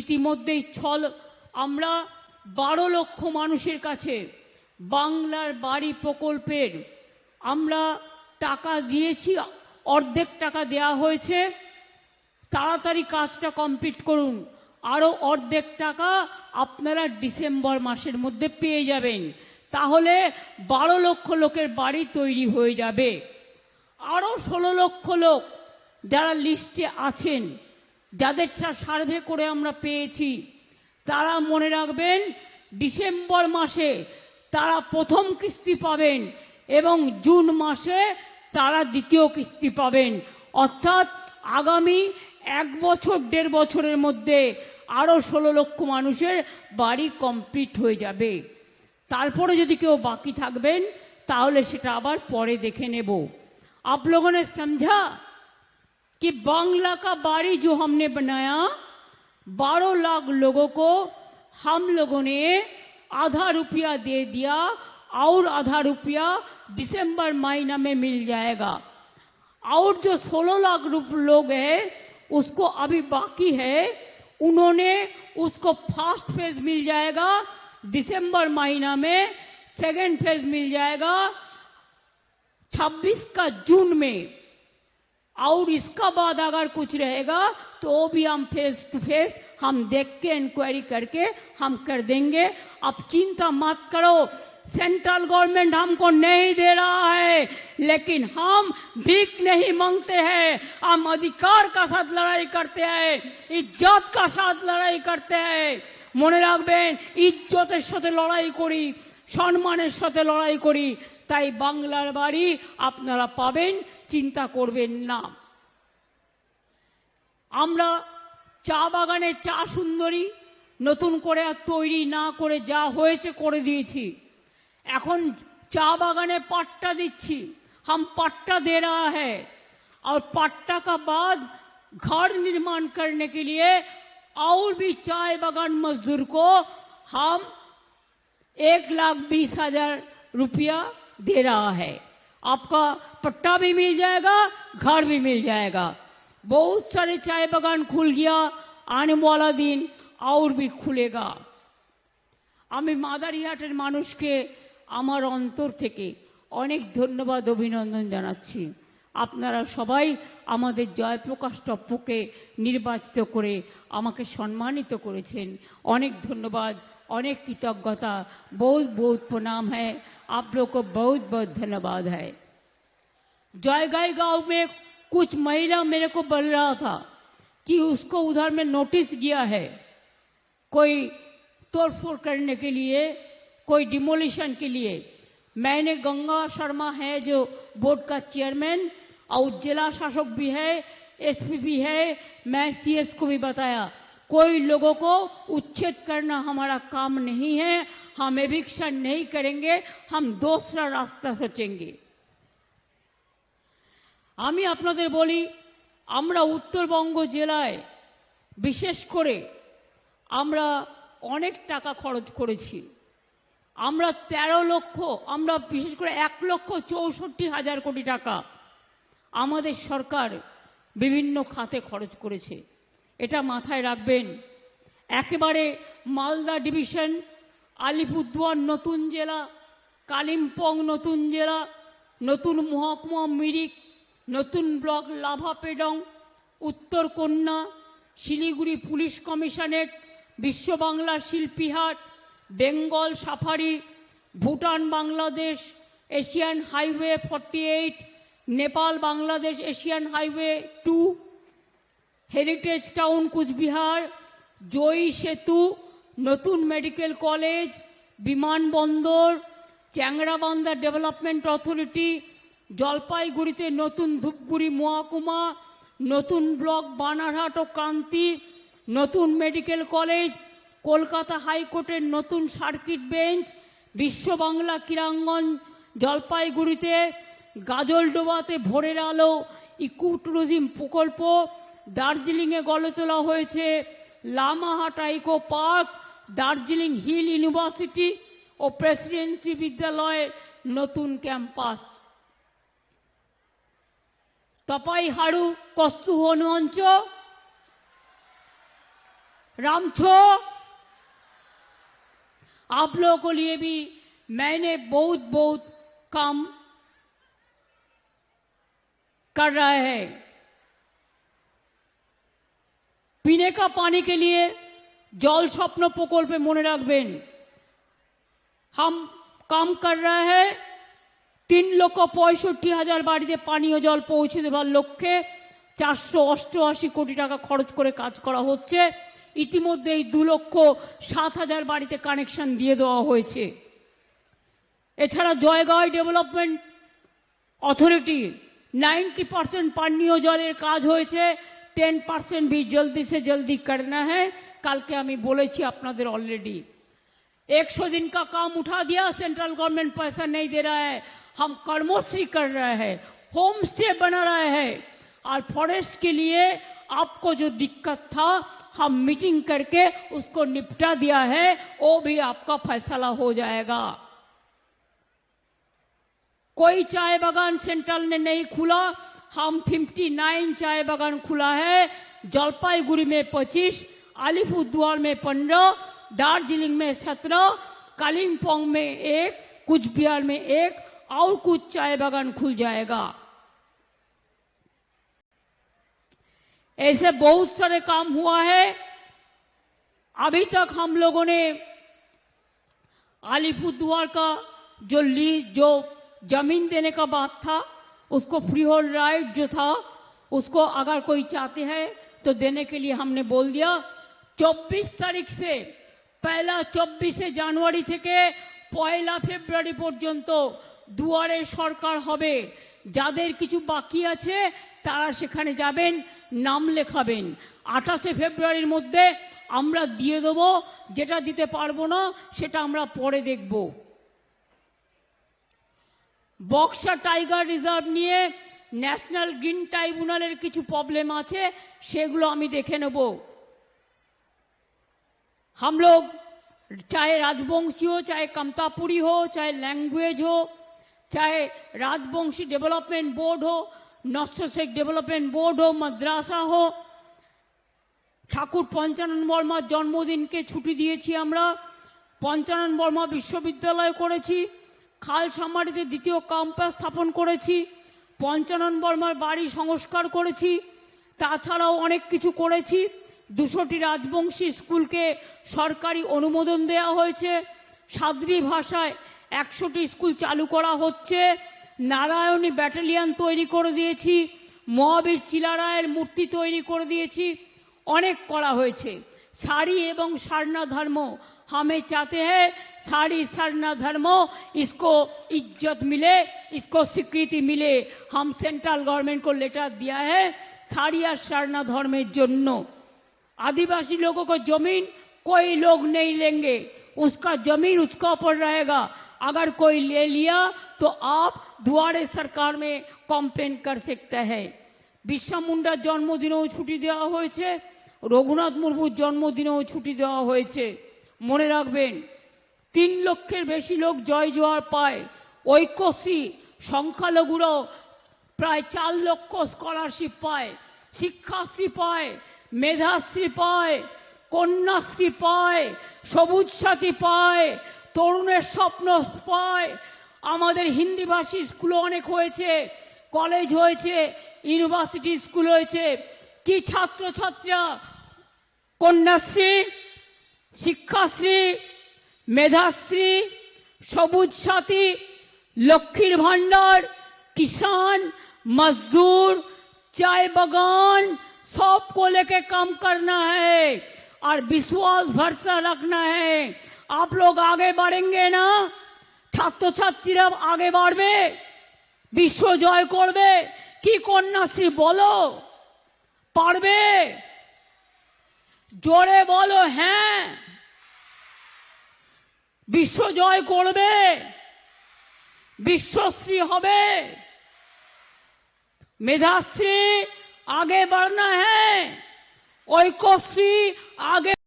ইতিমধ্যেই ছল, আমরা বারো লক্ষ মানুষের কাছে বাংলার বাড়ি প্রকল্পের আমরা টাকা দিয়েছি, অর্ধেক টাকা দেয়া হয়েছে। তাড়াতাড়ি কাজটা কমপ্লিট করুন। আরও অর্ধেক টাকা আপনারা ডিসেম্বর মাসের মধ্যে পেয়ে যাবেন। তাহলে বারো লক্ষ লোকের বাড়ি তৈরি হয়ে যাবে। আরও ষোলো লক্ষ লোক যারা লিস্টে আছেন যাদের সার্ভে করে আমরা পেয়েছি, তারা মনে রাখবেন, ডিসেম্বর মাসে তারা প্রথম কিস্তি পাবেন এবং জুন মাসে তারা দ্বিতীয় কিস্তি পাবেন। অর্থাৎ আগামী এক বছর, দেড় বছরের মধ্যে আরও ষোলো লক্ষ মানুষের বাড়ি কমপ্লিট হয়ে যাবে। তারপরে যদি কেউ বাকি থাকবেন, তাহলে সেটা আবার পরে দেখে নেব। আপ সমঝা कि बांग्ला का बाड़ी जो हमने बनाया, बारह लाख लोगों को हम लोगों ने आधा रुपया दे दिया और आधा रुपया दिसंबर महीना में मिल जाएगा। और जो सोलह लाख रुप लोग हैं, उसको अभी बाकी है, उन्होंने उसको फ़र्स्ट फ़ेज़ मिल जाएगा, दिसंबर महीना में सेकेंड फ़ेज़ मिल जाएगा 26 का जून में। और इसका बाद अगर कुछ रहेगा तो वो भी हम फेस टू फेस हम देख के इंक्वायरी करके हम कर देंगे अब चिंता मत करो सेंट्रल गवर्नमेंट हमको नहीं दे रहा है लेकिन हम भीख नहीं मांगते हैं हम अधिकार का साथ लड़ाई करते हैं इज्जत का साथ लड़ाई करते हैं মনে রাখবেন ইজ্জতের সাথে লড়াই করি সম্মানের সাথে লড়াই করি তাই বাংলার বাড়ি আপনারা পাবেন চিন্তা করবেন না আমরা চা বাগানে চা সুন্দরী নতুন করে আর তৈরি না করে যা হয়েছে করে দিয়েছি এখন চা बागाने पट्टा दिच्छी हम पट्टा दे रहा है और पट्टा का बाद घर निर्माण करने के लिए और भी चाय बागान मजदूर को हम एक लाख बीस हजार रुपया दे रहा है आपका पट्टा भी मिल जाएगा घर भी मिल जाएगा बहुत सारे चाय बागान खुल गया आने वाला दिन और भी खुलेगा আমি মাদারিহাটের মানুষকে আমার অন্তর থেকে অনেক ধন্যবাদ অভিনন্দন জানাচ্ছি আপনারা সবাই আমাদের জয়প্রকাশ টপ্পকে নির্বাচিত করে আমাকে সম্মানিত করেছেন অনেক ধন্যবাদ अनेक कृतज्ञता, बहुत बहुत प्रणाम है। आप लोग को बहुत बहुत धन्यवाद है। जयगाई गाँव में कुछ महिला मेरे को बोल रहा था कि उसको उधर में नोटिस गया है। कोई तोड़फोड़ करने के लिए, कोई डिमोलिशन के लिए। मैंने गंगा शर्मा है जो बोर्ड का चेयरमैन, और जिला शासक भी है, एसपी भी है। मैं सीएस को भी बताया। कोई लोगों को उच्छेद करना हमारा काम नहीं है हम एविक्शन नहीं करेंगे हम दूसरा रास्ता सोचेंगे আমি আপনাদের বলি আমরা উত্তরবঙ্গ জেলায় বিশেষ করে আমরা অনেক টাকা খরচ করেছি আমরা ১৩ লক্ষ আমরা বিশেষ করে এক লক্ষ চৌষট্টি হাজার কোটি টাকা আমাদের সরকার বিভিন্ন খাতে খরচ করেছে এটা মাথায় রাখবেন। একেবারে মালদা ডিভিশন, আলিপুরদুয়ার নতুন জেলা, কালিম্পং নতুন জেলা, নতুন মহকুমা মিরিক, নতুন ব্লক লাভা পেডং, উত্তর কন্যা, শিলিগুড়ি পুলিশ কমিশনের Biswa Bangla Shilpihaat Bengal safari, Bhutan Bangladesh, Asian highway forty eight, Nepal Bangladesh Asian highway two heritage town Coochbehar Joyee Setu নতুন মেডিকেল কলেজ বিমানবন্দর চ্যাংরাবান্ধা ডেভেলপমেন্ট অথরিটি জলপাইগুড়িতে নতুন ধূপগুড়ি মহকুমা, নতুন ব্লক বানারহাট ও ক্রান্তি, নতুন মেডিকেল কলেজ, কলকাতা হাইকোর্টের নতুন সার্কিট বেঞ্চ, বিশ্ব বাংলা ক্রীড়াঙ্গন, জলপাইগুড়িতে গাজলডোবাতে ভোরের আলো ইকো প্রকল্প দার্জিলিংয়ে গড়ে তোলা হয়েছে Lamahatta eco park Darjeeling hill university ও প্রেসিডেন্সি বিদ্যালয়ের নতুন ক্যাম্পাস তপাই হাড়ু কস্তুহনু অঞ্চল रामछो आप लोगों को लिए भी मैंने बहुत बहुत काम कर रहा है পিনেকা পানিকে নিয়ে জল স্বপ্ন প্রকল্পে মনে রাখবেন হাম কাম কর রা তিন লক্ষ পঁয়ষট্টি হাজার বাড়িতে পানীয় জল পৌঁছে দেওয়ার লক্ষ্যে চারশো অষ্টআশি কোটি টাকা খরচ করে কাজ করা হচ্ছে ইতিমধ্যেই দু লক্ষ সাত হাজার বাড়িতে কানেকশন দিয়ে দেওয়া হয়েছে এছাড়া Jaigaon development authority ninety percent পানীয় জলের কাজ হয়েছে टेन पार्सेंट भी जल्दी से जल्दी करना है। कल के हमें बोले अपन ऑलरेडी 100 दिन का काम उठा दिया सेंट्रल गवर्नमेंट पैसा नहीं दे रहा है। हम कर्मोश्री कर रहे हैं होम स्टे बना रहे हैं। और फॉरेस्ट के लिए आपको जो दिक्कत था, हम मीटिंग करके उसको निपटा दिया है, वो भी आपका फैसला हो जाएगा। कोई चाय बागान सेंट्रल ने नहीं खुला हम 59 चाय बागान खुला है, जलपाईगुड़ी में 25 अलीपुरद्वार में 15 दार्जिलिंग में 17 कालिम्पोंग में एक कुछ बिहार में एक, और कुछ चाय बागान खुल जाएगा। ऐसे बहुत सारे काम हुआ है। अभी तक हम लोगों ने अलीपुरद्वार का जो ली, जो ज़मीन देने का बात था उसको फ्री होल्ड राइट जो था उसको अगर कोई चाहते हैं तो देने के लिए हमने बोल दिया 24 তারিখ से পয়লা চব্বিশে জানুয়ারি থেকে পয়লা ফেব্রুয়ারি পর্যন্ত দুয়ারে সরকার হবে যাদের কিছু বাকি আছে তারা সেখানে যাবেন নাম লেখাবেন আঠাশে ফেব্রুয়ারির মধ্যে আমরা দিয়ে দেবো যেটা দিতে পারবো না সেটা আমরা পরে দেখবো বক্সা টাইগার রিজার্ভ নিয়ে ন্যাশনাল গ্রিন ট্রাইব্যুনালের কিছু প্রবলেম আছে সেগুলো আমি দেখে নেব हम लोग चाहे राजवंशी हो चाहे कमतापुरी हो चाहे लैंग्वेज हो चाहे राजवंशी डेवलपमेंट बोर्ड हो नस्य शेख डेवलपमेंट बोर्ड हो मद्रासा हो ঠাকুর পঞ্চানন বর্মার জন্মদিনকে ছুটি দিয়েছি আমরা পঞ্চানন বর্মা বিশ্ববিদ্যালয় করেছি খাল সামারিতে দ্বিতীয় ক্যাম্পাস স্থাপন করেছি, পঞ্চানন বর্মার বাড়ি সংস্কার করেছি, তাছাড়াও অনেক কিছু করেছি। দুশোটি রাজবংশী স্কুলকে সরকারি অনুমোদন দেয়া হয়েছে। সাদরি ভাষায় একশোটি স্কুল চালু করা হচ্ছে। নারায়ণী ব্যাটালিয়ান তৈরি করে দিয়েছি। মহাবীর চিলারায়ের মূর্তি তৈরি করে দিয়েছি। অনেক করা হয়েছে। শাড়ি এবং সারনা ধর্ম हमें चाहते हैं साड़ी सारना धर्म इसको इज्जत मिले इसको स्वीकृति मिले हम सेंट्रल गवर्नमेंट को लेटर दिया है साड़ी और सारना धर्मेर জন্য आदिवासी लोगों को जमीन कोई लोग नहीं लेंगे उसका जमीन उसका ऊपर रहेगा अगर कोई ले लिया तो आप दुआरे सरकार में कम्प्लेन कर सकते हैं বিরসা মুন্ডার জন্মদিনেও ছুটি দেওয়া হয়েছে রঘুনাথ মুর্মুর জন্মদিনেও ছুটি দেওয়া হয়েছে মনে রাখবেন, তিন লক্ষের বেশি লোক জয় জোয়ার পায়। ঐক্যশ্রী সংখ্যালঘুরাও প্রায় চার লক্ষ স্কলারশিপ পায়। শিক্ষাশ্রী পায়, মেধাশ্রী পায়, কন্যাশ্রী পায়, সবুজ সাথী পায়, তরুণের স্বপ্ন পায়। আমাদের হিন্দিভাষী স্কুলও অনেক হয়েছে, কলেজ হয়েছে, ইউনিভার্সিটি স্কুল হয়েছে। কি ছাত্রছাত্রীরা কন্যাশ্রী শিক্ষাশ্রী মেধাশ্রী সবুজ সাথী লক্ষ্মীর ভান্ডার किसान मजदूर चाय बागान सबको लेके काम करना है और विश्वास भरोसा रखना है आप लोग आगे बढ़ेंगे ना ছাত্র ছাত্রীরা আগে বাড়বে বিশ্ব জয় করবে কি কন্যাশ্রী বলো পারবে জোরে বলো হ্যাঁ বিশ্ব জয় করবে বিশ্বশ্রী হবে मेधाश्री आगे बढ़ना है ओइकोश्री आगे विश्व